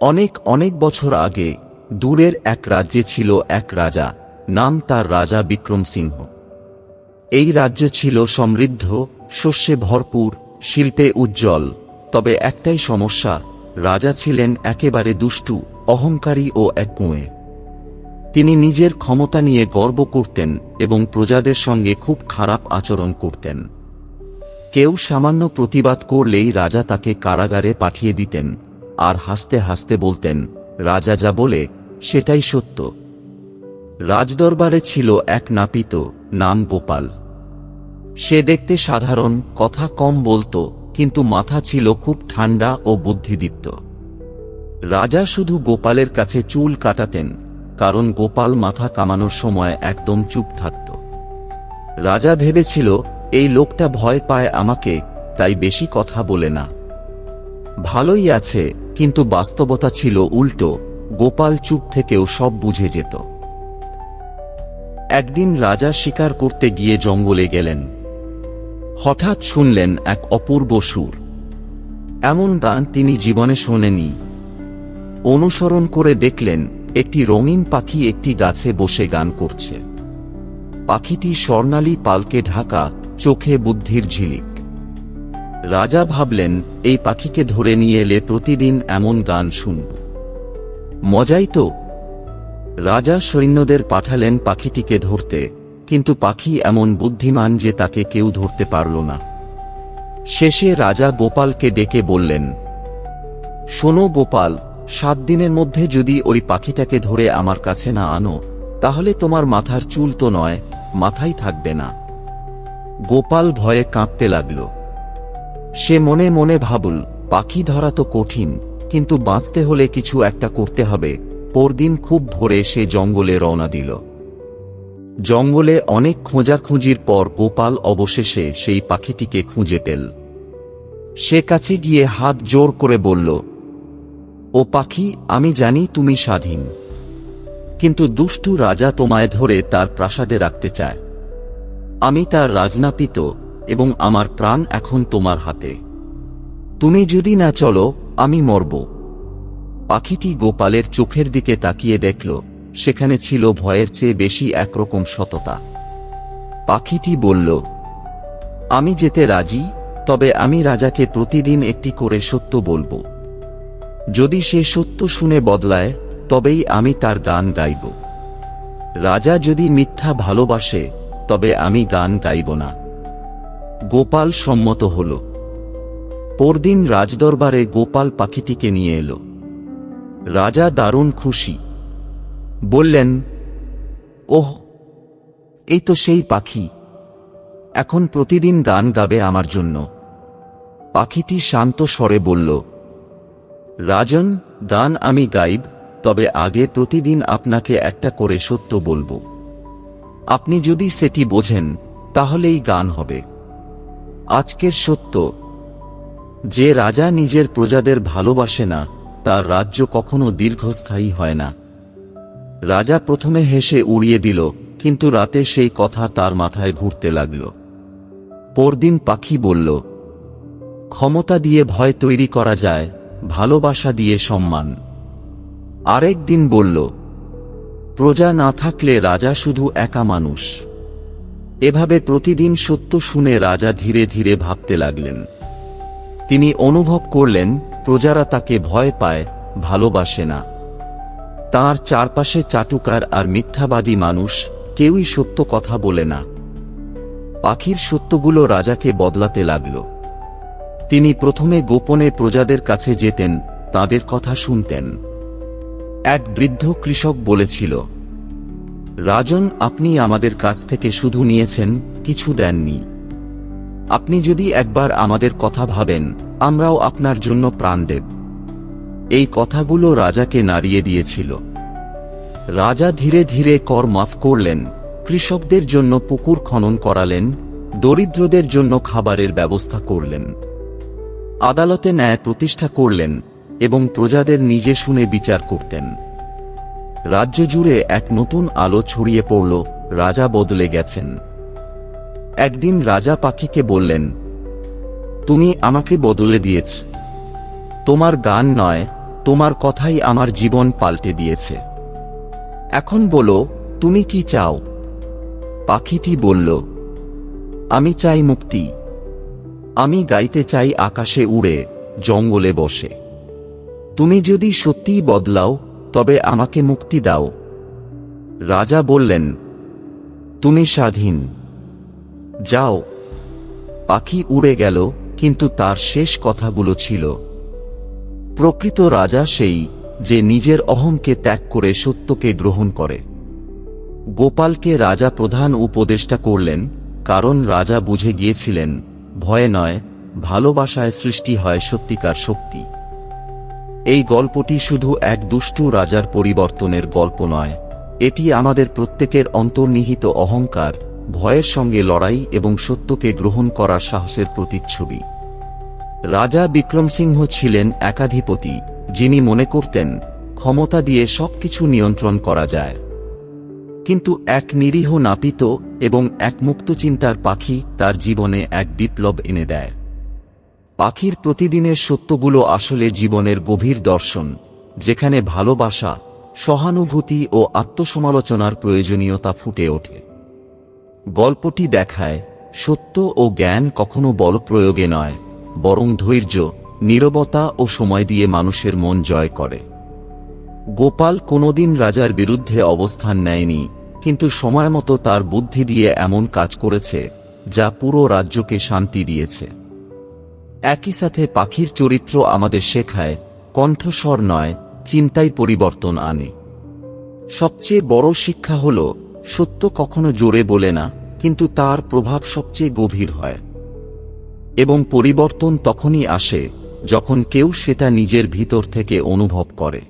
অনেক অনেক বছর আগে দূরের এক রাজ্যে ছিল এক রাজা, নাম তার রাজা বিক্রম সিংহ। এই রাজ্য ছিল সমৃদ্ধ, শস্যে ভরপুর, শিল্পে উজ্জ্বল। তবে একটাই সমস্যা, রাজা ছিলেন একেবারে দুষ্টু, অহংকারী ও এক একগুঁয়ে। তিনি নিজের ক্ষমতা নিয়ে গর্ব করতেন এবং প্রজাদের সঙ্গে খুব খারাপ আচরণ করতেন। কেউ সামান্য প্রতিবাদ করলেই রাজা তাকে কারাগারে পাঠিয়ে দিতেন। আর হাসতে হাসতে বলতেন, রাজা যা বলে, সেটাই সত্য। রাজদরবারে ছিল এক নাপিত, নাম গোপাল। সে দেখতে সাধারণ, কথা কম বলতো, কিন্তু মাথা ছিল খুব ঠান্ডা ও বুদ্ধিদীপ্ত। রাজা শুধু গোপালের কাছে চুল কাটাতেন, কারণ গোপাল মাথা কামানোর সময় একদম চুপ থাকত। রাজা ভেবেছিল, এই লোকটা ভয় পায় আমাকে, তাই বেশি কথা বলে না। ভালোই আছে কিন্তু বাস্তবতা ছিল উল্টো, গোপাল চুপ থেকেও সব বুঝে যেত। একদিন রাজা শিকার করতে গিয়ে জঙ্গলে গেলেন। হঠাৎ শুনলেন এক অপূর্ব সুর। এমন গান তিনি জীবনে শোনেনি অনুসরণ করে দেখলেন, একটি রঙিন পাখি একটি গাছে বসে গান করছে। পাখিটি স্বর্ণালী পালকে ঢাকা চোখে বুদ্ধির ঝিলিক। রাজা ভাবলেন, এই পাখিকে ধরে নিয়ে এলে প্রতিদিন এমন গান শুনব। মজাই তো। রাজা সৈন্যদের পাঠালেন পাখিটিকে ধরতে, কিন্তু পাখি এমন বুদ্ধিমান যে তাকে কেউ ধরতে পারল না। শেষে রাজা গোপালকে ডেকে বললেন, শোনো গোপাল, সাত দিনের মধ্যে যদি ওই পাখিটাকে ধরে আমার কাছে না আনো, তাহলে তোমার মাথার চুল তো নয়, মাথাই থাকবে না। গোপাল ভয়ে কাঁপতে লাগল। সে মনে মনে ভাবল, পাখি ধরা তো কঠিন, কিন্তু বাঁচতে হলে কিছু একটা করতে হবে। পরদিন খুব ভোরে সে জঙ্গলে রওনা দিল। জঙ্গলে অনেক খোঁজাখুঁজির পর গোপাল অবশেষে সেই পাখিটিকে খুঁজে পেল। সে কাছে গিয়ে হাত জোর করে বলল, ও পাখি, আমি জানি তুমি স্বাধীন। কিন্তু দুষ্টু রাজা তোমায় ধরে তার প্রাসাদে রাখতে চায়। আমি তার রাজনাপিত এবং আমার প্রাণ এখন তোমার হাতে। তুমি যদি না চলো, আমি মরব। পাখিটি গোপালের চোখের দিকে তাকিয়ে দেখল, সেখানে ছিল ভয়ের চেয়ে বেশি একরকম সততা। পাখিটি বলল, আমি যেতে রাজি, তবে আমি রাজাকে প্রতিদিন একটি করে সত্য বলব। যদি সে সত্য শুনে বদলায়, তবেই আমি তার গান গাইব। রাজা যদি মিথ্যা ভালোবাসে, তবে আমি গান গাইব না। গোপাল সম্মত হল। পরদিন রাজদরবারে গোপাল পাখিটিকে নিয়ে এলো। রাজা দারুণ খুশি। বললেন, ওহ, এই তো সেই পাখি। এখন প্রতিদিন গান গাবে আমার জন্য। পাখিটি শান্ত স্বরে বলল, রাজন, গান আমি গাইব, তবে আগে প্রতিদিন আপনাকে একটা করে সত্য বলব। আপনি যদি সেটি বোঝেন, তাহলেই গান হবে। আজকের সত্য, যে রাজা নিজের প্রজাদের ভালোবাসে না, তার রাজ্য কখনো দীর্ঘস্থায়ী হয় না। রাজা প্রথমে হেসে উড়িয়ে দিল, কিন্তু রাতে সেই কথা তার মাথায় ঘুরতে লাগল। পরদিন পাখি বলল, ক্ষমতা দিয়ে ভয় তৈরি করা যায়, ভালোবাসা দিয়ে সম্মান। আরেক দিন বলল, প্রজা না থাকলে রাজা শুধু একা মানুষ। এভাবে প্রতিদিন সত্য শুনে রাজা ধীরে ধীরে ভাবতে লাগলেন। তিনি অনুভব করলেন, প্রজারা তাকে ভয় পায়, ভালোবাসে না। তার চারপাশে চাটুকার আর মিথ্যাবাদী মানুষ কেউই সত্য কথা বলে না। পাখির সত্যগুলো রাজাকে বদলাতে লাগল। তিনি প্রথমে গোপনে প্রজাদের কাছে যেতেন, তাদের কথা শুনতেন। এক বৃদ্ধ কৃষক বলেছিল রাজন, আপনি আমাদের কাছ থেকে শুধু নিয়েছেন, কিছু দেননি। আপনি যদি একবার আমাদের কথা ভাবেন, আমরাও আপনার জন্য প্রাণ দেব এই কথাগুলো রাজাকে নাড়িয়ে দিয়েছিল। রাজা ধীরে ধীরে কর মাফ করলেন, কৃষকদের জন্য পুকুর খনন করালেন, দরিদ্রদের জন্য খাবারের ব্যবস্থা করলেন। আদালতে ন্যায় প্রতিষ্ঠা করলেন এবং প্রজাদের নিজে শুনে বিচার করতেন। রাজ্য জুড়ে এক নতুন আলো ছড়িয়ে পড়ল, রাজা বদলে গেছেন। একদিন রাজা পাখিকে বললেন, তুমি আমাকে বদলে দিয়েছ। তোমার গান নয়, তোমার কথাই আমার জীবন পাল্টে দিয়েছে। এখন বলো, তুমি কি চাও? পাখিটি বলল, আমি চাই মুক্তি। আমি গাইতে চাই আকাশে উড়ে, জঙ্গলে বসে। তুমি যদি সত্যিই বদলাও তবে আমাকে মুক্তি দাও। রাজা বললেন, তুমি স্বাধীন। যাও। পাখি উড়ে গেল, কিন্তু তার শেষ কথাগুলো ছিল। প্রকৃত রাজা সেই যে নিজের অহংকে ত্যাগ করে সত্যকে গ্রহণ করে। গোপালকে রাজা প্রধান উপদেষ্টা করলেন, কারণ রাজা বুঝে গিয়েছিলেন, ভয়ে নয়, ভালোবাসায় সৃষ্টি হয় সত্যিকার শক্তি। এই গল্পটি শুধু এক দুষ্টু রাজার পরিবর্তনের গল্প নয়, এটি আমাদের প্রত্যেকের অন্তর্নিহিত অহংকার, ভয়ের সঙ্গে লড়াই এবং সত্যকে গ্রহণ করার সাহসের প্রতিচ্ছবি। রাজা বিক্রমসিংহ ছিলেন একাধিপতি, যিনি মনে করতেন, ক্ষমতা দিয়ে সবকিছু নিয়ন্ত্রণ করা যায়। কিন্তু এক নিরীহ নাপিত এবং এক মুক্তচিন্তার পাখি তার জীবনে এক বিপ্লব এনে দেয়। পাখির প্রতিদিনের সত্যগুলো আসলে জীবনের গভীর দর্শন, যেখানে ভালোবাসা, সহানুভূতি ও আত্মসমালোচনার প্রয়োজনীয়তা ফুটে ওঠে। গল্পটি দেখায়, সত্য ও জ্ঞান কখনো বলপ্রয়োগে নয়, বরং ধৈর্য, নীরবতা ও সময় দিয়ে মানুষের মন জয় করে। গোপাল কোনোদিন রাজার বিরুদ্ধে অবস্থান নেয়নি, কিন্তু সময়মতো তার বুদ্ধি দিয়ে এমন কাজ করেছে, যা পুরো রাজ্যকে শান্তি দিয়েছে। একই সাথে পাখির চরিত্র আমাদের শেখায়, কণ্ঠস্বর নয়, চিন্তাই পরিবর্তন আনে। সবচেয়ে বড় শিক্ষা হল, সত্য কখনো জোরে বলে না, কিন্তু তার প্রভাব সবচেয়ে গভীর হয়। এবং পরিবর্তন তখনই আসে, যখন কেউ সেটা নিজের ভিতর থেকে অনুভব করে।